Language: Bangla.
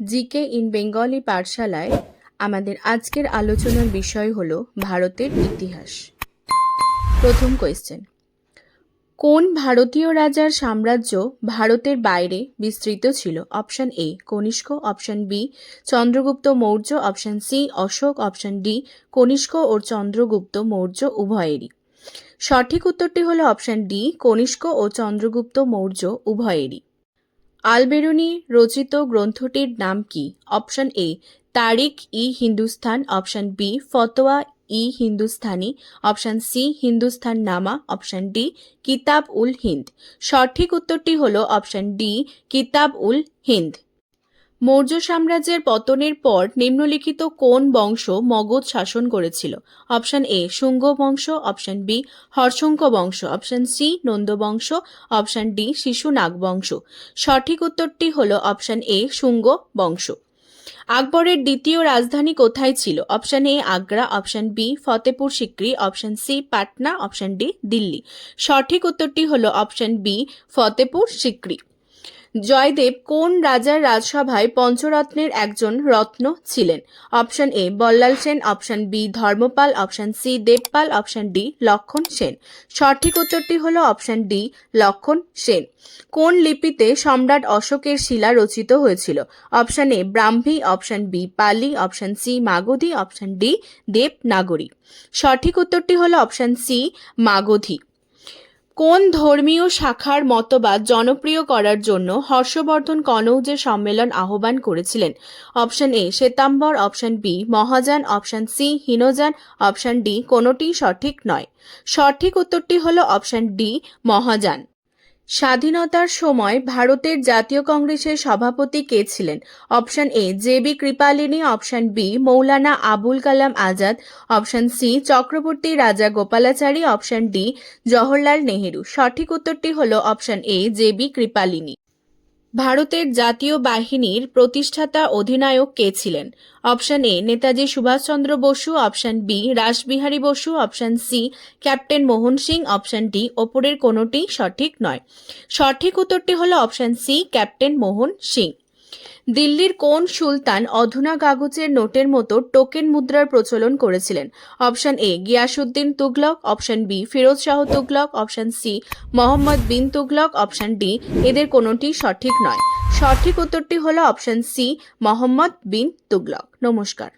জিকে ইন বেঙ্গলি পাঠশালায় আমাদের আজকের আলোচনার বিষয় হল ভারতের ইতিহাস। প্রথম কোয়েশ্চেন কোন ভারতীয় রাজার সাম্রাজ্য ভারতের বাইরে বিস্তৃত ছিল? Option A Kanishka. Option B Chandragupta Maurya. Option C Ashoka. Option D Kanishka ও চন্দ্রগুপ্ত মৌর্য উভয়েরই। সঠিক উত্তরটি হলো অপশন ডি কনিষ্ক ও চন্দ্রগুপ্ত মৌর্য উভয়েরই। আলবেরুনি রচিত গ্রন্থটির নাম কি? অপশন এ, তারিখ ই Hindustan option B, Fatwa e Hindustani option C Hindustan Nama option D, কিতাব উল হিন্দ। সঠিক উত্তরটি হল অপশন ডি, কিতাব উল হিন্দ। মৌর্য সাম্রাজ্যের পতনের পর নিম্নলিখিত কোন বংশ মগধ শাসন করেছিল? অপশন এ শুঙ্গ বংশ। অপশন বি হর্ষঙ্ক বংশ। অপশন সি নন্দ বংশ। অপশন ডি শিশুনাগ বংশ। সঠিক উত্তরটি হল অপশন এ শুঙ্গ বংশ। আকবরের দ্বিতীয় রাজধানী কোথায় ছিল? Option A Agra. Option B Fatehpur Sikri. Option C Patna. Option D Delhi. সঠিক উত্তরটি হল অপশন বি ফতেপুর সিক্রি। জয়দেব কোন রাজার রাজসভায় পঞ্চরত্নের একজন রত্ন ছিলেন? Option A, Ballal Sen. Option B, Dharmapal. Option C, Devapal. Option D, Lakshman Sen. সঠিক উত্তরটি হল অপশন ডি, লক্ষণ সেন। কোন লিপিতে সম্রাট অশোকের শিলা রচিত হয়েছিল? Option A, Brahmi. Option B, Pali. Option C, Magadhi. Option D, Devanagari. সঠিক উত্তরটি হল অপশন সি, মাগধী। কোন ধর্মীয় শাখার মতবাদ জনপ্রিয় করার জন্য হর্ষবর্ধন কনৌজের সম্মেলন আহ্বান করেছিলেন? Option A, Shvetambar, option B, Mahayana, option C, Hinayana, option D, কোনোটিই সঠিক নয়। সঠিক উত্তরটি হল অপশন ডি, মহাযান। স্বাধীনতার সময় ভারতের জাতীয় কংগ্রেসের সভাপতি কে ছিলেন? Option A, J B Kripalani, option B, Maulana Abul Kalam Azad, option C, Chakravarti Rajagopalachari, option D, Jawaharlal Nehru. সঠিক উত্তরটি হল option A, J B Kripalani. ভারতের জাতীয় বাহিনীর প্রতিষ্ঠাতা অধিনায়ক কে ছিলেন? Option A, Netaji Subhas Chandra Bose, option B, Rash Behari Bose, option C, captain Mohan Singh, option D, ওপরের কোনোটি সঠিক নয়। সঠিক উত্তরটি হল option C, captain Mohan Singh. দিল্লির কোন সুলতান অধুনা কাগজের নোটের মতো টোকেন মুদ্রার প্রচলন করেছিলেন? Option A Ghiyasuddin Tughlaq, option B, Firoz Shah Tughlaq, option C, Mohammad bin Tughlaq, option D, এদের কোনোটি সঠিক নয়। সঠিক উত্তরটি হলো অপশন সি, মোহাম্মদ বিন তুগলক। নমস্কার।